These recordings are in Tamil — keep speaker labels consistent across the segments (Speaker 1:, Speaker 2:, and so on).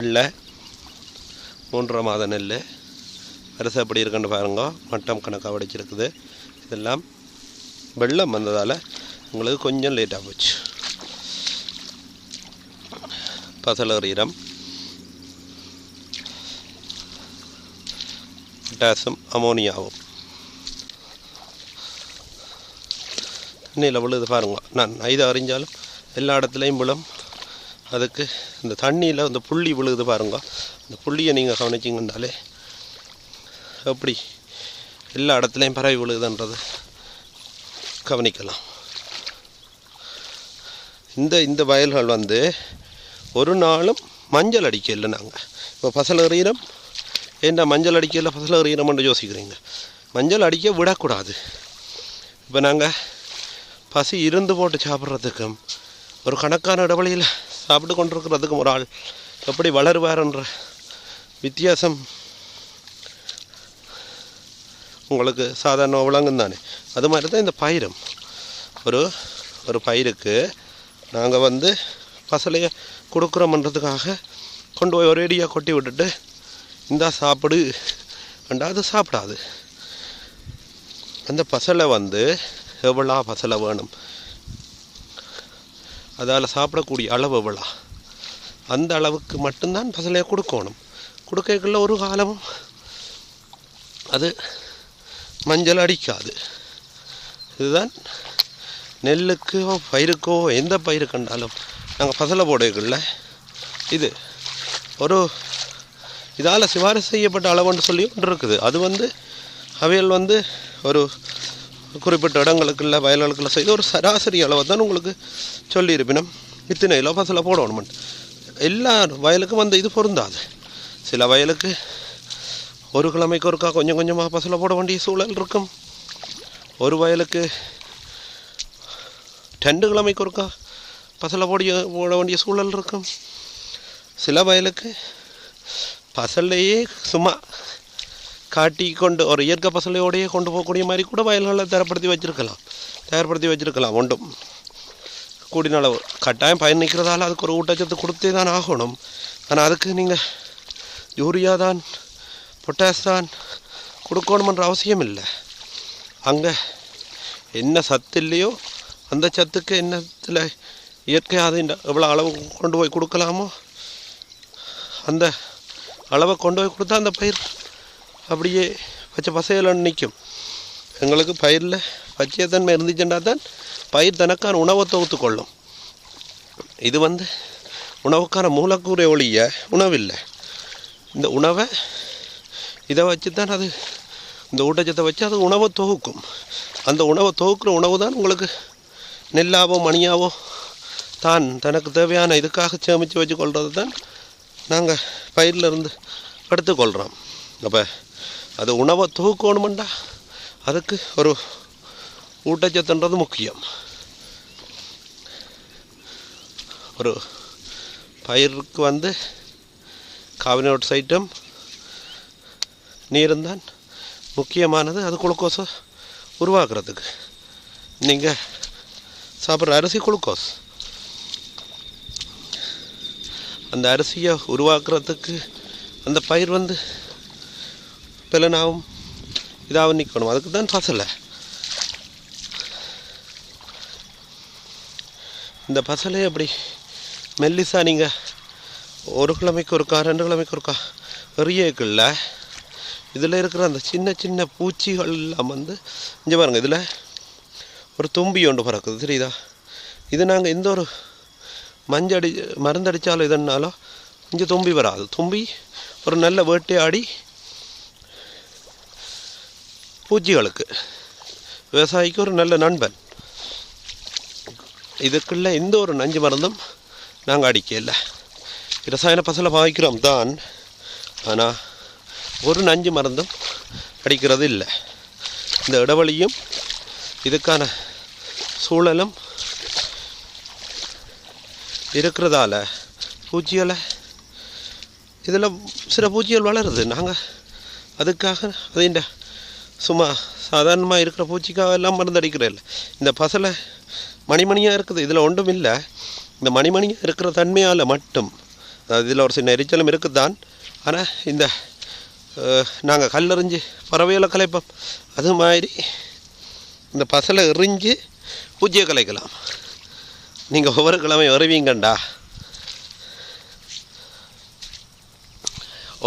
Speaker 1: நெல் மூன்றரை மாத நெல் வரிசை எப்படி இருக்குன்னு பாருங்க. மட்டம் கணக்காக வடிச்சிருக்குது. இதெல்லாம் வெள்ளம் வந்ததால் உங்களுக்கு கொஞ்சம் லேட்டாக போச்சு. பசலரீரம் பொட்டாசும் அமோனியாவும் தண்ணியில் இது பாருங்க. நான் இது அறிஞ்சாலும் எல்லா இடத்துலையும் விழும். அதுக்கு இந்த தண்ணியில் இந்த புள்ளி விழுகுது பாருங்க. அந்த புள்ளியை நீங்கள் கவனிச்சிங்கன்னாலே எப்படி எல்லா இடத்துலையும் பறவை விழுகுதுன்றது கவனிக்கலாம். இந்த இந்த வயல்கள் வந்து ஒரு நாளும் மஞ்சள் அடிக்கல நாங்கள் இப்போ பசல் எறிகிறோம் ஏன்டா மஞ்சள் அடிக்கல பசல எறிகிறோம்னு யோசிக்கிறீங்க? மஞ்சள் அடிக்க விடக்கூடாது. இப்போ நாங்கள் பசி இருந்து போட்டு சாப்பிட்றதுக்கும் ஒரு கணக்கான இடைவெளியில் சாப்பிட்டு கொண்டிருக்கிறதுக்கும் ஒரு ஆள். எப்படி வளருவார்ன்ற வித்தியாசம் உங்களுக்கு சாதாரண விளங்கும் தானே. அது மாதிரி தான் இந்த பயிரும். ஒரு ஒரு பயிருக்கு நாங்கள் வந்து பசலையை கொடுக்குறோமன்றதுக்காக கொண்டு போய் ஒரேடியாக கொட்டி விட்டுட்டு இந்தா சாப்பிடு. ரெண்டாவது அது சாப்பிடாது. அந்த பசலை வந்து எவ்வளோ பசலை வேணும்? அதால் சாப்பிடக்கூடிய அளவு எவ்வளோ? அந்த அளவுக்கு மட்டும்தான் பசலையை கொடுக்கணும். கொடுக்கக்குள்ள ஒரு காலமும் அது மஞ்சள் அடிக்காது. இதுதான் நெல்லுக்கோ பயிருக்கோ எந்த பயிர் கண்டாலும் நாங்கள் பசலை போடுறதுக்குள்ள இது. ஒரு இதால் சிபாரிசு செய்யப்பட்ட அளவுன்னு சொல்லி ஒன்று இருக்குது. அது வந்து அவைகள் வந்து ஒரு குறிப்பிட்ட இடங்களுக்குள்ள வயல்களுக்குள்ள செய்து ஒரு சராசரி அளவை தான் உங்களுக்கு சொல்லியிருப்பினும் இத்தனை கிலோ பசலை போடணும் எல்லா வயலுக்கும் அந்த இது பொருந்தாது. சில வயலுக்கு ஒரு கிழமைக்கு ஒருக்கா கொஞ்சம் கொஞ்சமாக பசலை போட வேண்டிய சூழல் இருக்கும். ஒரு வயலுக்கு ரெண்டு கிழமைக்கு ஒருக்கா பசலை போடிய போட வேண்டிய சூழல் இருக்கும். சில வயலுக்கு பசல்லையே சும்மா காட்டி கொண்டு ஒரு இயற்கை பசலையோடையே கொண்டு போகக்கூடிய மாதிரி கூட வயல்களை தரப்படுத்தி வச்சிருக்கலாம். தயார்படுத்தி வச்சிருக்கலாம் ஒன்றும் கூடின அளவு கட்டாயம் பயன் நிற்கிறதால அதுக்கு ஒரு ஊட்டச்சத்து கொடுத்தே தான் ஆகணும். ஆனால் அதுக்கு நீங்கள் யூரியா தான் பொட்டாஸ் தான் கொடுக்கணுமன்ற அவசியம் இல்லை. அங்கே என்ன சத்து இல்லையோ அந்த சத்துக்கு என்னத்தில் இயற்கையாக அது எவ்வளோ அளவு கொண்டு போய் கொடுக்கலாமோ? அந்த அளவை கொண்டு போய் கொடுத்தா அந்த பயிர் அப்படியே பச்சை பசையில் நிற்கும் எங்களுக்கு பயிரில் பச்சையத்தன்மை இருந்துச்சுன்னா தான் பயிர் தனக்கான உணவை தொகுத்து கொள்ளும். இது வந்து உணவுக்கான மூலக்கூறை ஒழிய உணவில்லை. இந்த உணவை இதை வச்சு தான் அது இந்த ஊட்டச்சத்தை வச்சு அது உணவை தொகுக்கும். அந்த உணவை தொகுக்கிற உணவு தான் உங்களுக்கு நெல்லாவோ மணியாவோ தான் தனக்கு தேவையான இதுக்காக சேமித்து வச்சு கொள்வது தான் நாங்கள் பயிரில் இருந்து எடுத்துக்கொள்கிறோம் அப்போ அது உணவை தூக்கணுமெண்டா அதுக்கு ஒரு ஊட்டச்சத்துன்றது முக்கியம். ஒரு பயிருக்கு வந்து கார்பனேட் ஐட்டம் நீரும் தான் முக்கியமானது. அது குளுக்கோஸை உருவாக்குறதுக்கு. நீங்கள் சாப்பிட்ற அரிசி குளுக்கோஸ். அந்த அரிசியை உருவாக்குறதுக்கு அந்த பயிர் வந்து பிளனாகவும் இதாகவும் நிற்கணும் அதுக்கு தான் பசலை இந்த பசலை அப்படி மெல்லிசா நீங்கள் ஒரு கிழமைக்கு ஒருக்கா ரெண்டு கிழமைக்கு ஒருக்கா எறியக்குள்ள இதில் இருக்கிற அந்த சின்ன சின்ன பூச்சிகள் எல்லாம் வந்து இங்கே பாருங்கள் இதில் ஒரு தும்பி ஒன்று பறக்குது தெரியுதா இது நாங்கள் எந்த ஒரு மஞ்சடி மருந்தடித்தாலும் இதுனாலும் இங்கே தும்பி வராது தும்பி ஒரு நல்ல வேட்டையாடி பூச்சிகளுக்கு. விவசாயிக்கு ஒரு நல்ல நண்பன். இதுக்குள்ள எந்த ஒரு நஞ்சு மருந்தும் நாங்கள் அடிக்கல. ரசாயன பசலை பாய்க்கிறோம் தான். ஆனால் ஒரு நஞ்சு மருந்தும் அடிக்கிறது இல்லை. இந்த இடைவெளியும் இதுக்கான சூழலும் இருக்கிறதால பூச்சிகளை இதில் சில பூச்சிகள் வளருது. நாங்கள் அதுக்காக அதிண்ட சும்மா சாதாரணமாக இருக்கிற பூச்சிக்காக எல்லாம் மருந்து அடிக்கிறேன் இந்த பசலை மணிமணியாக இருக்குது. இதில் ஒன்றும் இல்லை இந்த மணிமணியாக இருக்கிற தன்மையால் மட்டும். இதில் ஒரு சின்ன எரிச்சலும் இருக்குதான். ஆனால் இந்த நாங்கள் கல்லெறிஞ்சு பறவைகளை கலைப்போம். அது மாதிரி இந்த பசலை எறிஞ்சு பூச்சியை கலைக்கலாம். நீங்கள் ஒவ்வொரு கிழமை வருவீங்கண்டா.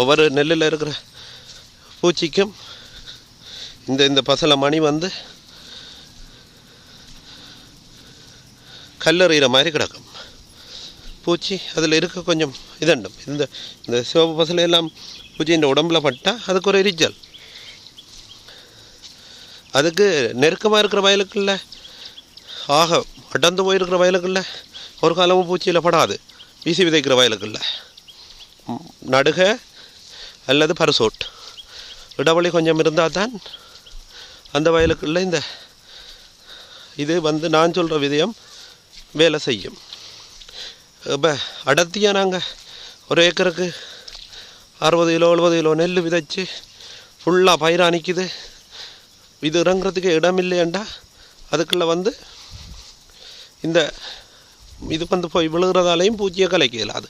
Speaker 1: ஒவ்வொரு நெல்லில் இருக்கிற பூச்சிக்கும் இந்த இந்த பசலை மணி வந்து கல்லறையிற மாதிரி கிடக்கும். பூச்சி அதில் இருக்க கொஞ்சம் இதண்டும். இந்த இந்த சிவப்பு பசலையெல்லாம் பூச்சியின் உடம்புல பட்டால் அதுக்கு ஒரு எரிச்சல். அதுக்கு நெருக்கமாக இருக்கிற வயலுக்குள்ள ஆக அடர்ந்து போயிருக்கிற வயலுக்குள்ள ஒரு காலமும் பூச்சியில் படாது. வீசி விதைக்கிற வயலுக்குள்ள. நடுக அல்லது பரிசோட். இடைவெளி கொஞ்சம் இருந்தால் தான் அந்த வயலுக்குள்ளே இந்த இது வந்து நான் சொல்கிற விதயம் வேலை செய்யும். இப்போ அடர்த்தியாக நாங்கள் ஒரு ஏக்கருக்கு அறுபது கிலோ எழுபது கிலோ நெல் விதைச்சு ஃபுல்லாக பயிரா நிற்கிது இது இறங்குறதுக்கு இடம் இல்லையண்டா. அதுக்குள்ளே வந்து இந்த இது வந்து போய் விழுகிறதாலையும் பூச்சியை கலைக்க அது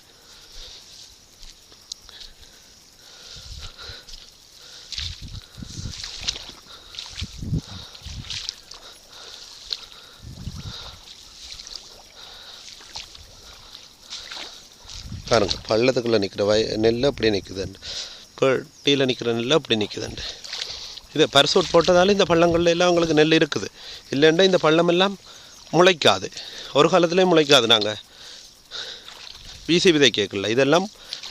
Speaker 1: பாருங்கள் பள்ளத்துக்குள்ளே நிற்கிற வய நெல் அப்படி நிற்குதுண்டு டீயில் நிற்கிற நெல் அப்படி நிற்குதுண்டு இது பரிசூட் போட்டதால இந்த பள்ளங்கள்ல எல்லாம் உங்களுக்கு நெல் இருக்குது. இல்லைண்டா இந்த பள்ளம் எல்லாம் முளைக்காது. ஒரு காலத்துலேயும் முளைக்காது நாங்கள் வீசி விதை கேட்கல. இதெல்லாம்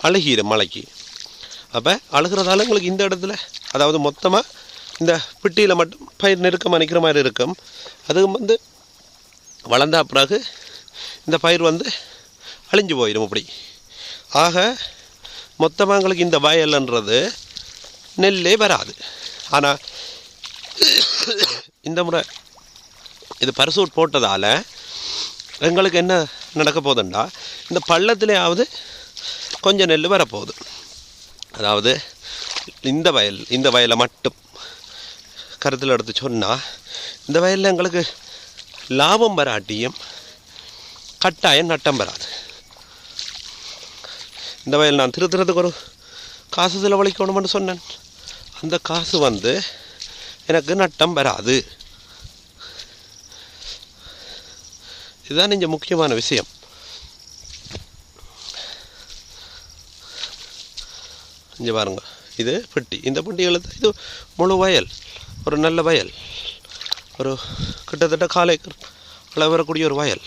Speaker 1: அழுகிடும் மழைக்கு. அப்போ அழுகிறதால உங்களுக்கு இந்த இடத்துல அதாவது மொத்தமாக இந்த பிட்டியில் மட்டும் பயிர் நெருக்கமாக நிற்கிற மாதிரி இருக்கும். அதுவும் வந்து வளர்ந்தா பிறகு இந்த பயிர் வந்து அழிஞ்சு போயிடும் அப்படி. ஆக மொத்தமாக எங்களுக்கு இந்த வயல்ன்றது நெல்லே வராது. ஆனால் இந்த முறை இது பரிசூட் போட்டதால் எங்களுக்கு என்ன நடக்க போகுதுண்டா? இந்த பள்ளத்திலேயாவது கொஞ்சம் நெல் வரப்போகுது. அதாவது இந்த வயல் இந்த வயலை மட்டும் கருத்தில் எடுத்து சொன்னால் இந்த வயலில் எங்களுக்கு லாபம் வராட்டியும் கட்டாயம் நட்டம் வராது. இந்த வயல் நான் திருத்துறதுக்கு ஒரு காசு செலவழிக்கணும்னு சொன்னேன். அந்த காசு வந்து எனக்கு நட்டம் வராது. இதுதான் இங்கே முக்கியமான விஷயம். இங்கே பாருங்க. இது பெட்டி. இந்த பெட்டிகளை இது முழு வயல். ஒரு நல்ல வயல். ஒரு கிட்டத்தட்ட காலை அளவு வரக்கூடிய ஒரு வயல்.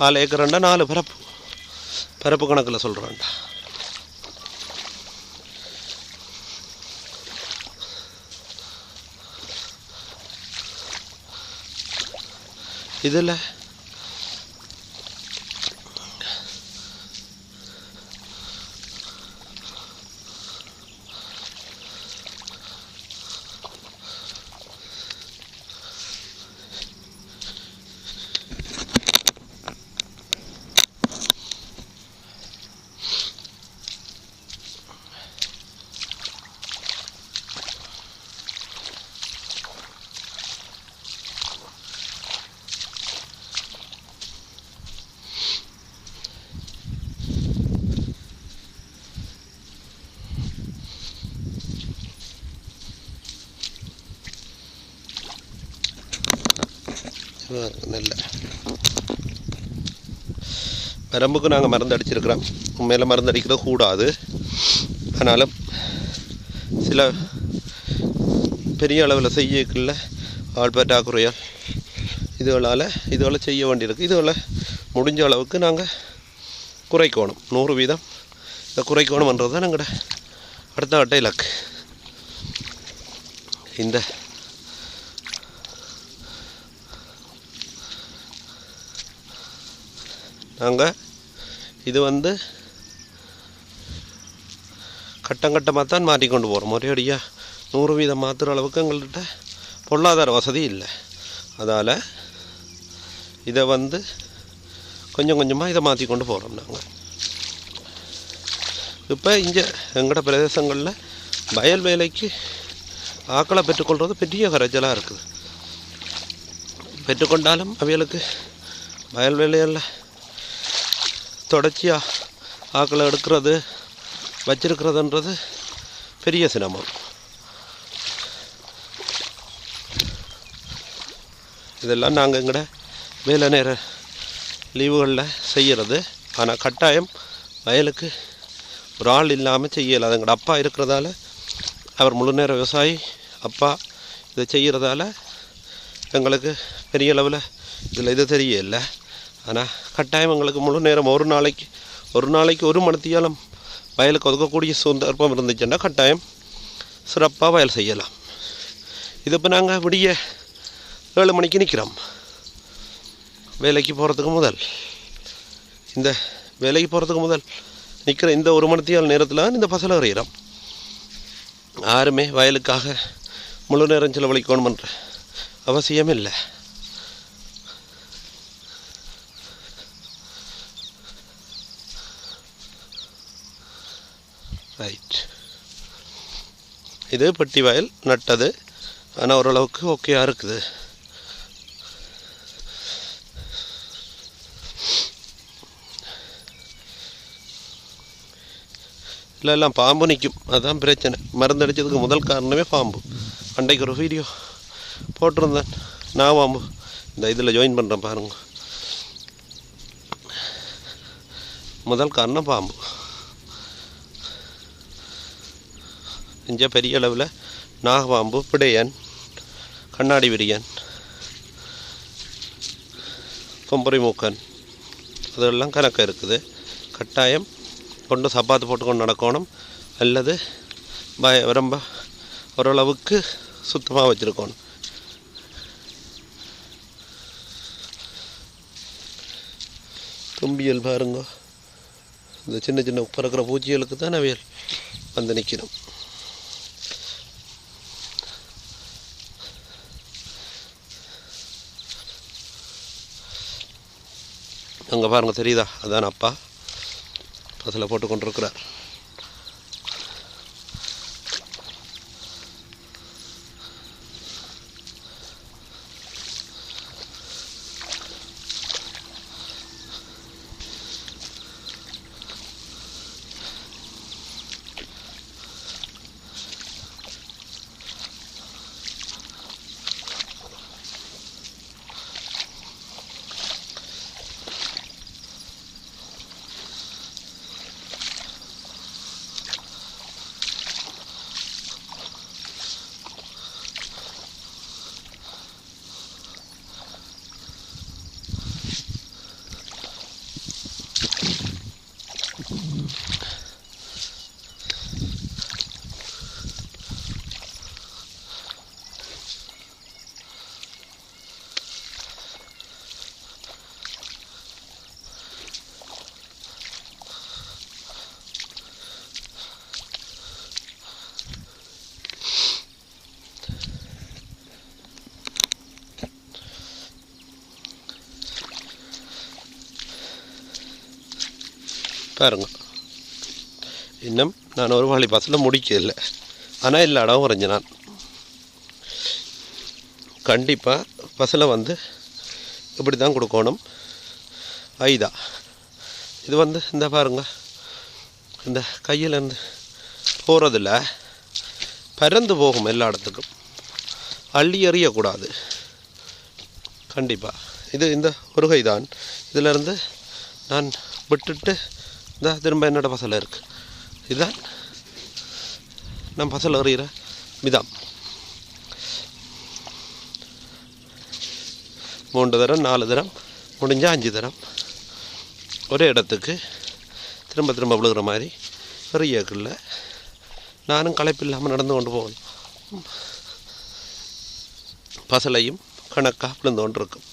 Speaker 1: கால் ஏக்கரண்டா நாலு பரப்பு பரப்பு கணக்கில் சொல்கிறான்டா இதில் நெல் வரம்புக்கு நாங்கள் மருந்து அடிச்சிருக்கிறோம். உண்மையில் மருந்து அடிக்கிறது கூடாது. ஆனாலும் சில பெரிய அளவில் செய்யக்குள்ள ஆள் பற்றாக்குறையால் இதுகளால் இதுகளை செய்ய வேண்டியிருக்கு. இதுகளை முடிஞ்ச அளவுக்கு நாங்கள் குறைக்கணும். நூறு வீதம் இதை குறைக்கணுமன்றது தான் எங்களோட அடுத்த கட்ட இலக்கு இந்த நாங்கள் இது வந்து கட்டம் கட்டமாக தான் மாற்றிக்கொண்டு போகிறோம் ஒரேடியாக நூறு வீதம் மாற்றுற அளவுக்கு எங்கள்கிட்ட பொருளாதார வசதி இல்லை. அதால் இதை வந்து கொஞ்சம் கொஞ்சமாக இதை மாற்றி கொண்டு போகிறோம் நாங்கள் இப்போ இங்கே எங்களோட பிரதேசங்களில் வயல் வேலைக்கு ஆக்களை பெற்றுக்கொள்வது பெரிய கரைச்சலாக இருக்குது. பெற்றுக்கொண்டாலும் அவைகளுக்கு வயல் வேலையில் தொடர்ச்சியாக ஆக்களை எடுக்கிறது வச்சிருக்கிறதுன்றது பெரிய சிரமம். இதெல்லாம் நாங்கள் எங்கட வேலை நேர லீவுகளில் செய்கிறது ஆனால் கட்டாயம் வயலுக்கு ஒரு ஆள் இல்லாமல் செய்யலை. அது எங்கட அப்பா இருக்கிறதால அவர் முழு நேர விவசாயி அப்பா இதை செய்கிறதால எங்களுக்கு பெரிய அளவில் இதில் இது தெரியல. ஆனால் கட்டாயம் எங்களுக்கு முழு நேரம் ஒரு நாளைக்கு ஒரு நாளைக்கு ஒரு மணித்தியாலம் வயலுக்கு ஒதுக்கக்கூடிய சந்தர்ப்பம் இருந்துச்சுன்னா கட்டாயம் சிறப்பாக வயல் செய்யலாம். இது இப்போ நாங்கள் விடிய ஏழு மணிக்கு நிற்கிறோம் வேலைக்கு போகிறதுக்கு முதல். இந்த வேலைக்கு போகிறதுக்கு முதல் நிற்கிற இந்த ஒரு மணித்தியால் நேரத்தில் இந்த பசலை அறிகிறோம் யாருமே வயலுக்காக முழு நேரம் செலவழிக்கணுமன்ற அவசியம் இல்லை ரைட் இது பட்டி வயல் நட்டது. ஆனால் ஓரளவுக்கு ஓகேயாக இருக்குது. இல்லை எல்லாம் பாம்பு நிற்கும். அதுதான் பிரச்சனை. மருந்து அடித்ததுக்கு முதல் காரணமே பாம்பு. அன்றைக்கு ஒரு வீடியோ போட்டிருந்தேன். நான் பாம்பு. இந்த இதில் ஜாயின் பண்ணுறேன் பாருங்க. முதல் காரணம் பாம்பு. இங்கே பெரிய அளவில் நாகபாம்பு பிடையன் கண்ணாடி விரியன் பொம்பரி மூக்கன் அதெல்லாம் கணக்கு இருக்குது. கட்டாயம் கொண்டு சப்பாத்து போட்டுக்கொண்டு நடக்கணும். அல்லது பய ரொம்ப ஓரளவுக்கு சுத்தமாக வச்சுருக்கணும். தும்பியல் பாருங்க. இந்த சின்ன சின்ன பறக்கிற பூச்சிகளுக்கு தான் அவையல் வந்து நிற்கிறோம் அங்கே பாருங்கள் தெரியுதா? அதான் அப்பா அதில் போட்டு கொண்டிருக்கிறார் பாருங்க இன்னும் நான் ஒரு வாழி பஸ்ஸில் முடிக்கல. ஆனால் எல்லா இடம் வரைஞ்ச நான் கண்டிப்பாக பஸ்ஸில் வந்து இப்படி தான் கொடுக்கணும். ஐதா இது வந்து இந்த பாருங்க. இந்த கையிலேருந்து போகிறதில்ல பறந்து போகும் எல்லா இடத்துக்கும். அள்ளி எறியக்கூடாது. கண்டிப்பாக இது இந்த ஒரு கைதான் இதிலிருந்து நான் விட்டுட்டு இந்த திரும்ப என்னோட பசலை இருக்குது இதுதான் நான் பசல் எறிகிற விதம் மூன்று தரம் நாலு தரம் முடிஞ்சால் அஞ்சு தரம் ஒரே இடத்துக்கு திரும்ப திரும்ப விழுகிற மாதிரி எறியக்குள்ள நானும் களைப்பு இல்லாமல் நடந்து கொண்டு போகணும் பசலையும் கணக்காக விழுந்து கொண்டிருக்கும்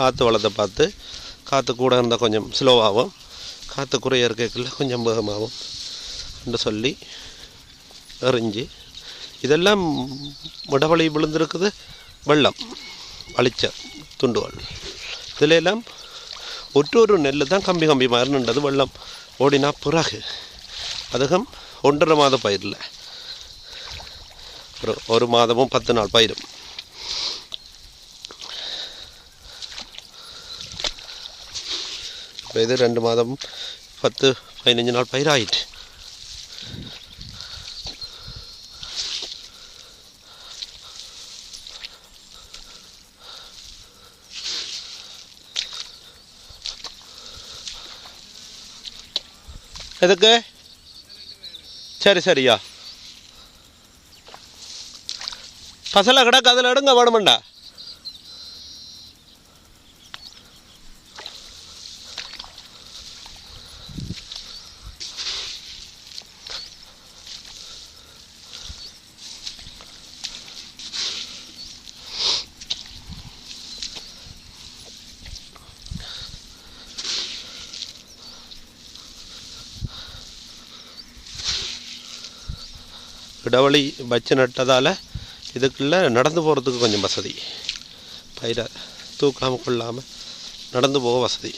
Speaker 1: காற்று வளத்தை பார்த்து காற்று கூட இருந்தால் கொஞ்சம் ஸ்லோவாகும் காற்று குறைய இருக்கக்குள்ள கொஞ்சம் வேகமாகும் என்று சொல்லி எறிஞ்சு இதெல்லாம் முடவழி விழுந்திருக்குது வெள்ளம் அழிச்ச துண்டுகள். இதில் எல்லாம் ஒரு நெல் தான் கம்பி கம்பி மாதிரி வெள்ளம் ஓடினா பிறகு. அதுகம் ஒன்றரை மாத பயிரில். ஒரு ஒரு மாதமும் பத்து நாள் பயிரும். இப்போ இது ரெண்டு மாதம் பத்து பதினஞ்சு நாள் பயிராயிட்டு எதுக்கு? சரி சரியா. பசலை கிடக்கு அதில் எடுங்க வேணுமெண்டா இடைவெளி வச்சு நட்டதால் இதுக்குள்ளே நடந்து போகிறதுக்கு கொஞ்சம் வசதி. பயிரை தூக்காமல் கொள்ளாமல் நடந்து போக வசதி.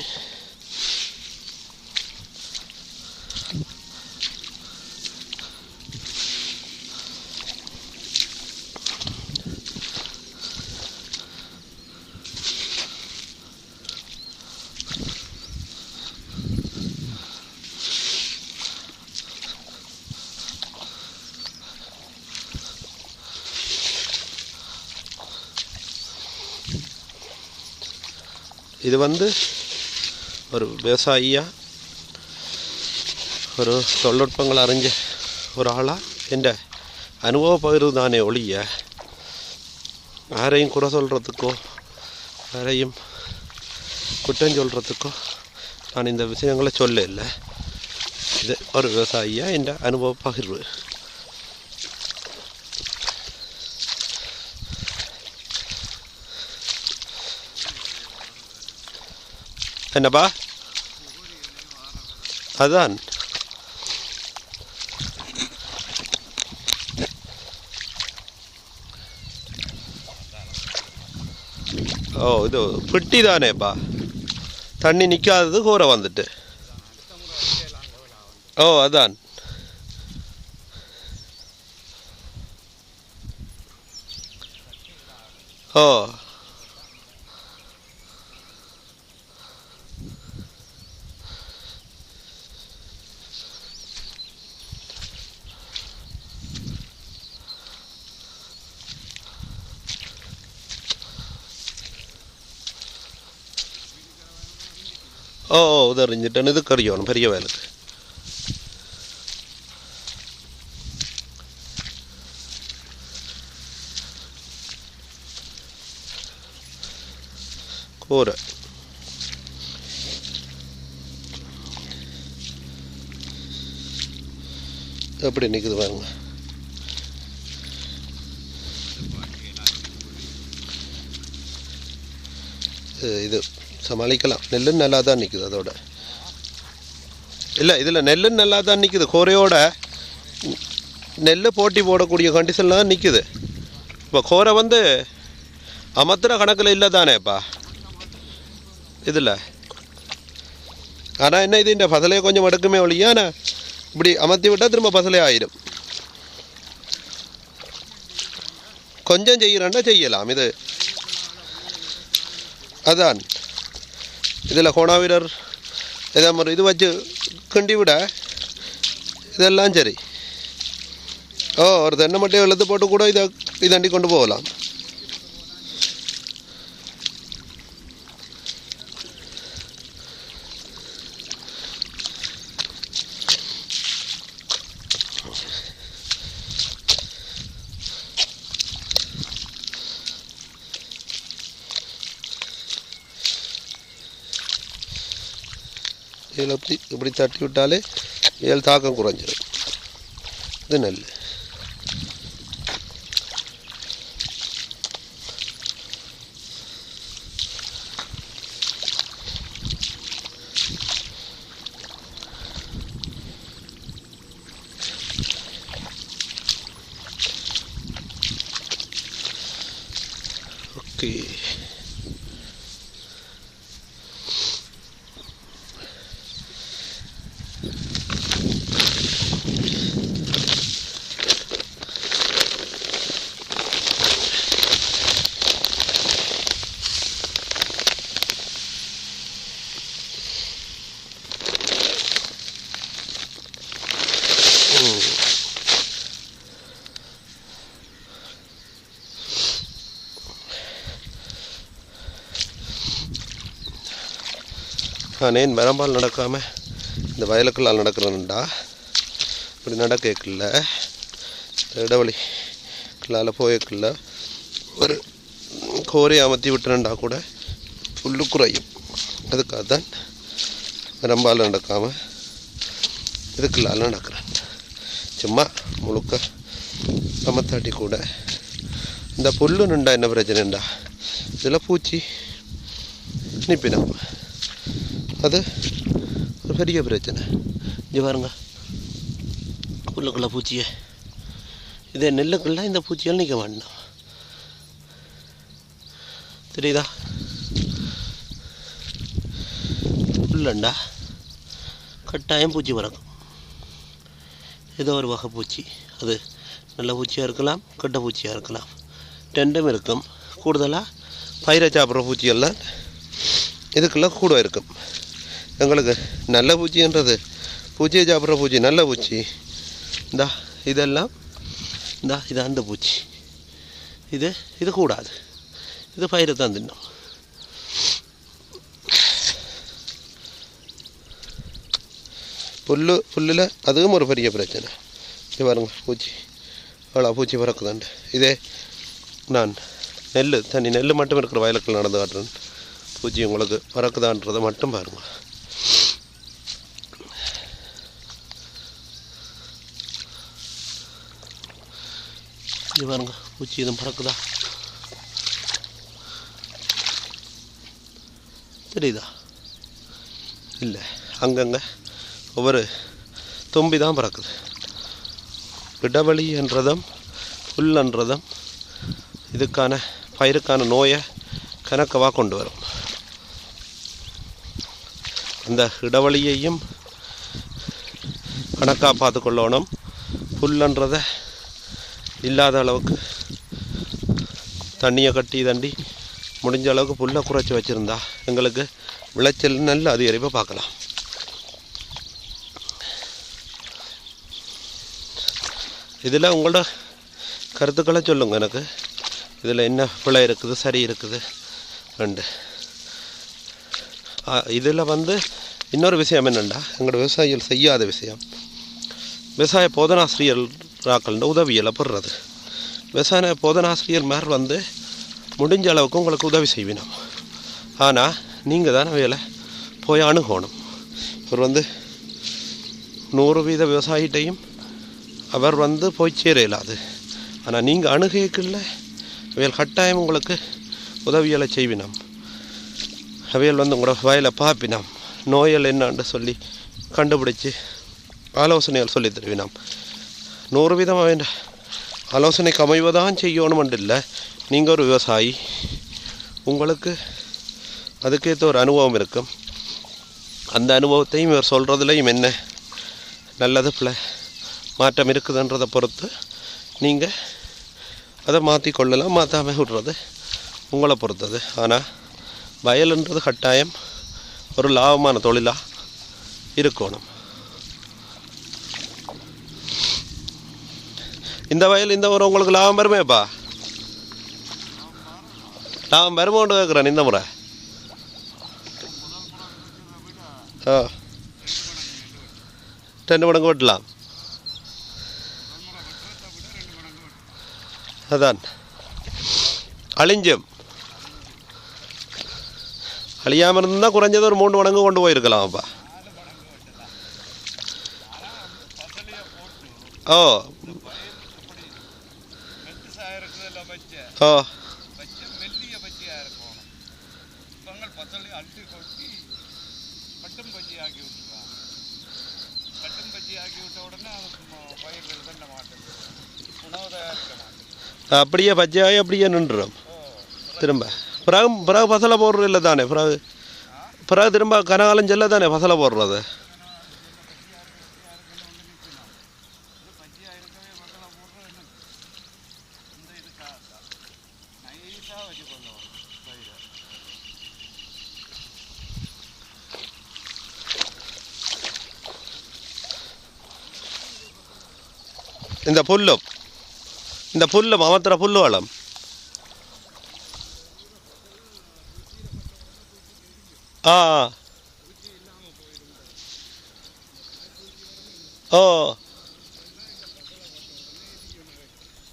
Speaker 1: இது வந்து ஒரு விவசாயியாக ஒரு தொழில்நுட்பங்கள் அறிஞ்ச ஒரு ஆளாக என்ற அனுபவ பகிர்வு தானே ஒழிய யாரையும் குறை சொல்கிறதுக்கோ யாரையும் குற்றம் சொல்கிறதுக்கோ நான் இந்த விஷயங்களை சொல்ல இல்லை இது ஒரு விவசாயியா? என்ற அனுபவ பகிர்வு. என்னப்பா அதான். ஓ இது பிட்டி தானேப்பா தண்ணி நிற்காதது கூரை வந்துட்டு. ஓ அதான். ஓ. ഓ ഓ ഇതെറിഞ്ഞിട്ടാണ് ഇത് കറിയണം പെരിയ വേലക്ക് കൂര எப்படி நிற்குது பாருங்க இது- இது சமாளிக்கலாம். நெல்லு நல்லா தான் நிற்குது அதோட. இல்லை இதில் நெல்லு நல்லா தான் நிற்குது கோரையோட நெல் போட்டி போடக்கூடிய கண்டிஷனில் தான் நிற்குது இப்போ கோரை வந்து அமர்த்துற கணக்கில் இல்லை தானேப்பா இதில். ஆனால் என்ன இது இந்த பசலையை கொஞ்சம் எடுக்குமே ஒழியா ஆனால் இப்படி அமர்த்தி விட்டால் திரும்ப பசலே ஆயிடும் கொஞ்சம் செய்கிறேன்னா செய்யலாம். இது அதான். இதில் கோணா வீரர் இதே மாதிரி இது வச்சு கிண்டி விட இதெல்லாம் சரி. ஓ ஒரு தென்னை மட்டையை வெள்ளத்து போட்டு கூட இதை இதாண்டி கொண்டு போகலாம். அப்படி தட்டி விட்டாலே இதில் தாக்கம் குறைஞ்சிடும் இது நெல் நான் ஏன் மரம்பால் நடக்காமல் இந்த வயலுக்குள்ளால் நடக்கிறேன்டா. இப்படி நடக்கல இடைவெளி கிளால் போயக்குள்ள ஒரு கோரை அமர்த்தி விட்டுறேன்டா கூட. புல்லு குறையும். அதுக்காக தான் மரம்பால் நடக்காமல் இதுக்குள்ளால் நடக்கிறேன். சும்மா முழுக்க அமத்தாட்டி கூட. இந்த புல்லு நின்றா என்ன பிரச்சனைண்டா இதில் பூச்சி நிப்பினம் அது ஒரு பெரிய பிரச்சனை. இங்கே பாருங்க. புல்லுக்குள்ள பூச்சியை. இதே நெல்லுக்குள்ள இந்த பூச்சிகள் நிற்க வேண்டாம் தெரியுதா? புல்லண்டா? கட்டாயம் பூச்சி பறக்கும். ஏதோ ஒரு வகை பூச்சி. அது நல்ல பூச்சியாக இருக்கலாம் கெட்ட பூச்சியாக இருக்கலாம். ரெண்டும் இருக்கும். கூடுதலாக பயிரை சாப்பிட்ற பூச்சிகள்லாம் இதுக்கெல்லாம் கூட இருக்கும். எங்களுக்கு நல்ல பூச்சின்றது பூச்சியை சாப்பிட்ற பூச்சி நல்ல பூச்சி. இந்தா இதெல்லாம் இந்தா இது அந்த பூச்சி. இது இது கூடாது. இது பயிரை தான் தின்னும் புல்லு புல்லில் அதுவும் ஒரு பெரிய பிரச்சனை. இது பாருங்க பூச்சி. அவ்வளோ பூச்சி பறக்குதுண்டு. இதே நான் நெல் தண்ணி நெல் மட்டும் இருக்கிற வயலுக்குள் நடந்து காட்டுறேன். பூச்சி உங்களுக்கு பறக்குதான்றதை மட்டும் பாருங்கள் இது பாருங்க பூச்சி எதுவும் பறக்குதா? தெரியுதா? இல்லை அங்கங்கே ஒவ்வொரு தும்பி தான் பறக்குது. இடவழி என்றதும் புல்லன்றதும் இதுக்கான பயிருக்கான நோயை கணக்கவாக கொண்டு வரும். அந்த இடவழியையும் கணக்காக பார்த்து கொள்ளணும். புல்லன்றதை இல்லாத அளவுக்கு தண்ணியை கட்டி தண்டி முடிஞ்ச அளவுக்கு புல்லை குறைச்சி வச்சுருந்தா எங்களுக்கு விளைச்சல் நல்ல அதிகரிப்பை பார்க்கலாம். இதில் உங்களோட கருத்துக்களை சொல்லுங்கள் எனக்கு. இதில் என்ன பிழை இருக்குது சரி இருக்குது ரெண்டு. இதில் வந்து இன்னொரு விஷயம் என்னென்னா எங்களோட விவசாயிகள் செய்யாத விஷயம். விவசாய போதனாசிரியர்கள்ன்ற உதவிகளை பெறுறது விவசாய போதனாசிரியர் மேல் வந்து முடிஞ்ச அளவுக்கு உங்களுக்கு உதவி செய்வினோம். ஆனால் நீங்கள் தானே வேலை போய் அணுகணும். இவர் வந்து நூறு வீத விவசாயிட்டையும் அவர் வந்து போய் சேர இயலாது ஆனால் நீங்கள் அணுகைக்குள்ள அவையல் கட்டாயம் உங்களுக்கு உதவியலை செய்வினோம். அவையல் வந்து உங்களோட வயலை பார்ப்பினோம் நோயல் என்னான்னு சொல்லி கண்டுபிடிச்சி ஆலோசனைகள் சொல்லி தருவினோம். நூறு விதமாக ஆலோசனைக்கு அமைவதான் செய்யணுமென்று நீங்கள் ஒரு விவசாயி உங்களுக்கு அதுக்கேற்ற ஒரு அனுபவம் இருக்கும் அந்த அனுபவத்தையும் இவர் சொல்கிறதுலையும் என்ன நல்லது பிள்ள மாற்றம் இருக்குதுன்றதை பொறுத்து நீங்கள் அதை மாற்றி கொள்ளலாம் மாற்றாமல் விடுறது உங்களை பொறுத்தது ஆனால் வயலுன்றது கட்டாயம் ஒரு லாபமான தொழிலாக இருக்கணும் இந்த வயல் இந்த முறை உங்களுக்கு லாபம் வருமேப்பா லாபம் வருமோன்னு கேட்குறேன் இந்த முறை. ஆ. ரெண்டு மடங்கு வெட்டலாம். அதான். அழிஞ்சும். அழியாமல் இருந்தால் குறைஞ்சது ஒரு மூணு மடங்கு கொண்டு போயிருக்கலாம் அப்பா. ஓ.
Speaker 2: இருக்குதெல்லாம் மாட்டேங்குது உணவு தயாரிக்க மாட்டேங்குது
Speaker 1: அப்படியே பஜ்ஜாயி அப்படியே நின்றுடும். திரும்ப. பிறகு பிறகு பசலை போடுறது இல்லை தானே பிறகு பிறகு திரும்ப கனகாலம் செல்ல தானே பசலை போடுறது
Speaker 2: இது பஜ்ஜியாக இருக்கவே பசலை போடுறது என்ன இந்த இதுக்காக தான் நைஸாக வச்சுக்கொள்ளுவோம் பயிரை
Speaker 1: இந்த புல்லும். இந்த புல்லும் அமர்த்துற புல்லு வளம் ஆ. ஓ.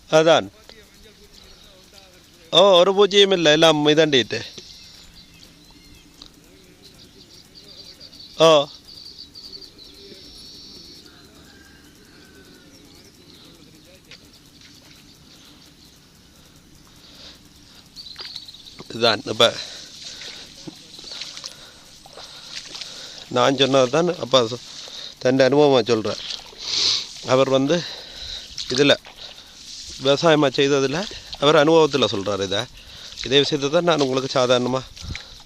Speaker 1: அதான். ஓ ஒரு பூஜ்ஜியம் இல்லை எல்லாம் இதண்டிட்டு ஓ. இதுதான் இப்போ நான் சொன்னது தான் அப்பா தன் அனுபவமாக சொல்கிறார் அவர் வந்து இதில் விவசாயமாக செய்ததில் அவர் அனுபவத்தில் சொல்கிறார் இதை. இதே விஷயத்தை தான் நான் உங்களுக்கு சாதாரணமாக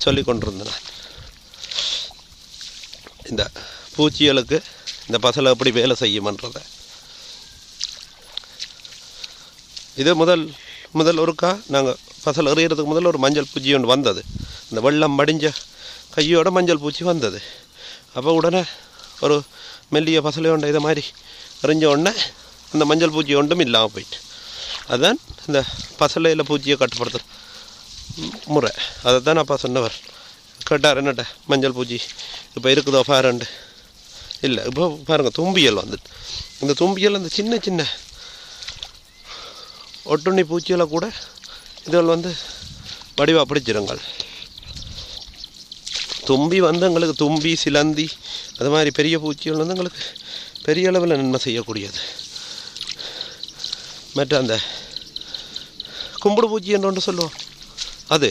Speaker 1: சொல்லி கொண்டிருந்தேன். இந்த பூச்சிகளுக்கு இந்த பசலை எப்படி வேலை செய்யுமன்றத. இது முதல் முதல் ஒருக்கா நாங்கள் ஃபசல் எறிகிறதுக்கு முதல்ல ஒரு மஞ்சள் பூச்சி ஒன்று வந்தது. இந்த வெள்ளம் மடிஞ்ச கையோட மஞ்சள் பூச்சி வந்தது. அப்போ உடனே ஒரு மெல்லிய பசலை உண்டை இதை மாதிரி எறிஞ்ச உடனே அந்த மஞ்சள் பூச்சி ஒன்றும் இல்லாமல் போயிட்டு. அதுதான் இந்த பசலையில் பூச்சியை கட்டுப்படுத்துற முறை. அதை தான் அப்பா சொன்னவர். கேட்டார் என்னட்ட மஞ்சள் பூச்சி இப்போ இருக்குதோ பாருண்டு இல்லை இப்போ பாருங்கள் தும்பியல் வந்துட்டு. இந்த தும்பியல் அந்த சின்ன சின்ன ஒட்டுண்ணி பூச்சிகளை கூட இதுகள் வந்து வடிவாக பிடிச்சிருங்கள் தும்பி வந்து எங்களுக்கு தும்பி சிலந்தி அது மாதிரி பெரிய பூச்சிகள் வந்து எங்களுக்கு பெரிய அளவில் நன்மை செய்யக்கூடியது. மற்ற அந்த கும்பிடு பூச்சி என்று ஒன்று சொல்லுவோம். அது